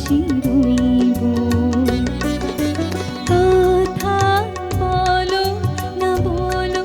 ভালোবাসি রইব কথা বলো না বলো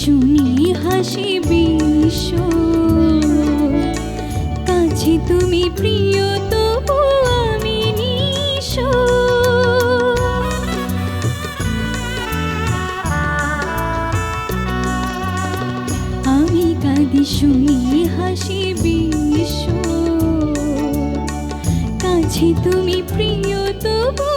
শুনি হাসিবি বিশ্ব কাছে তুমি প্রিয়, তবু আমি নিশ আমি কাঁদি শুনি হাসিবি বিশ্ব কাছে তুমি প্রিয়, তবু